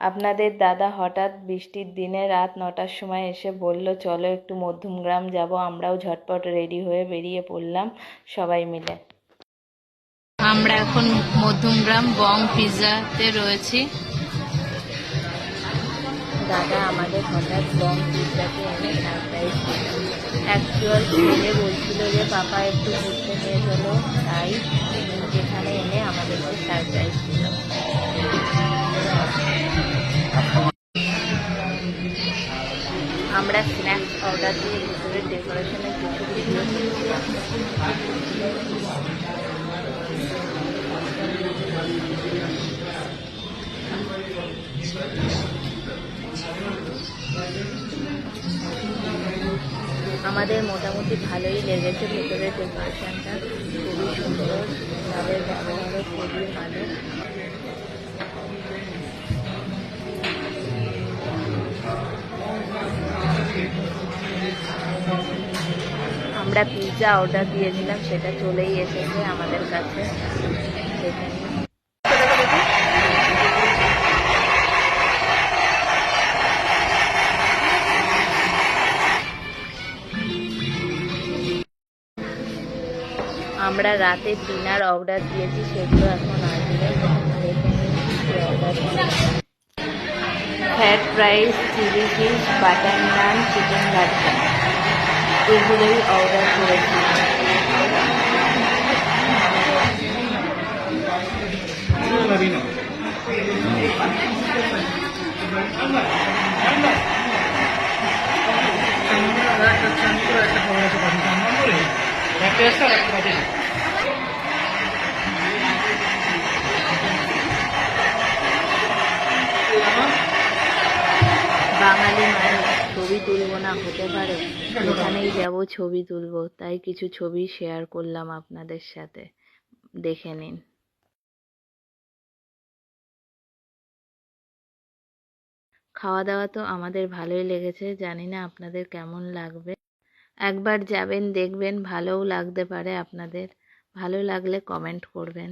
আপনাদের দাদা হঠাৎ বৃষ্টির দিনে রাত নটার সময় এসে বলল চলো একটু মধ্যমগ্রাম যাব আমরাও ঝটপট রেডি হয়ে বেরিয়ে পড়লাম সবাই মিলে। আমরা এখন মধ্যমগ্রাম বং পিৎজাতে রয়েছি। দাদা আমাদের হঠাৎ বং পিৎজাতে এনে সারপ্রাইজ অ্যাকচুয়াল ছেলে বলছিল যে পাপা একটু ঘুরতে নিয়ে চলো। তাই যেখানে এনে আমাদেরকে সারপ্রাইজ দিল। আমরা স্ন্যাক্স অর্ডার দিয়ে ভিতরে ডেকোরেশনের কিছু ভিডিও আমাদের মোটামুটি ভালোই লেগেছে ভেতরের ডেকোরেশনটা খুবই সুন্দর। তাদের ব্যবহারও খুবই ভালো। আমরা পিৎজা অর্ডার দিয়েছিলাম, সেটা চলেই এসেছে আমাদের কাছে। আমরা রাতে ডিনার অর্ডার দিয়েছি, সেগুলো এখন আসবে fried rice chilli fish butter naan chicken লাড্ডা এগুলোই অর্ডার করেছি বাঙালি মানুষ ছবি তুলবো না, হতে পারে। যেখানেই যাব, ছবি তুলবো। তাই কিছু ছবি শেয়ার করলাম আপনাদের সাথে। দেখে নিন। খাওয়া দাওয়া তো আমাদের ভালোই লেগেছে। জানি না আপনাদের কেমন লাগবে। একবার যাবেন, দেখবেন, ভালোও লাগতে পারে আপনাদের। ভালো লাগলে কমেন্ট করবেন।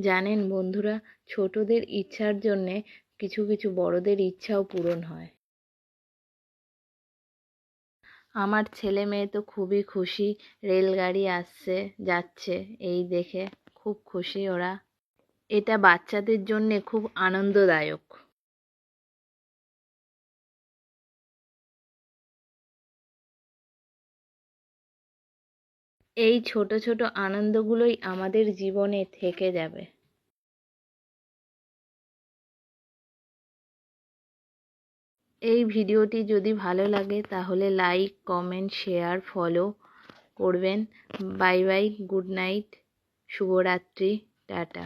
জানেন বন্ধুরা, ছোটদের ইচ্ছার জন্যে কিছু কিছু বড়দের ইচ্ছাও পূরণ হয়। আমার ছেলে মেয়ে তো খুবই খুশি, রেলগাড়ি আসছে, যাচ্ছে, এই দেখে খুব খুশি ওরা। এটা বাচ্চাদের জন্যে খুব আনন্দদায়ক। এই ছোট ছোট আনন্দগুলোই আমাদের জীবনে থেকে যাবে। এই ভিডিওটি যদি ভালো লাগে, তাহলে লাইক, কমেন্ট, শেয়ার, ফলো করবেন। বাই বাই, গুড নাইট, শুভরাত্রি, টাটা।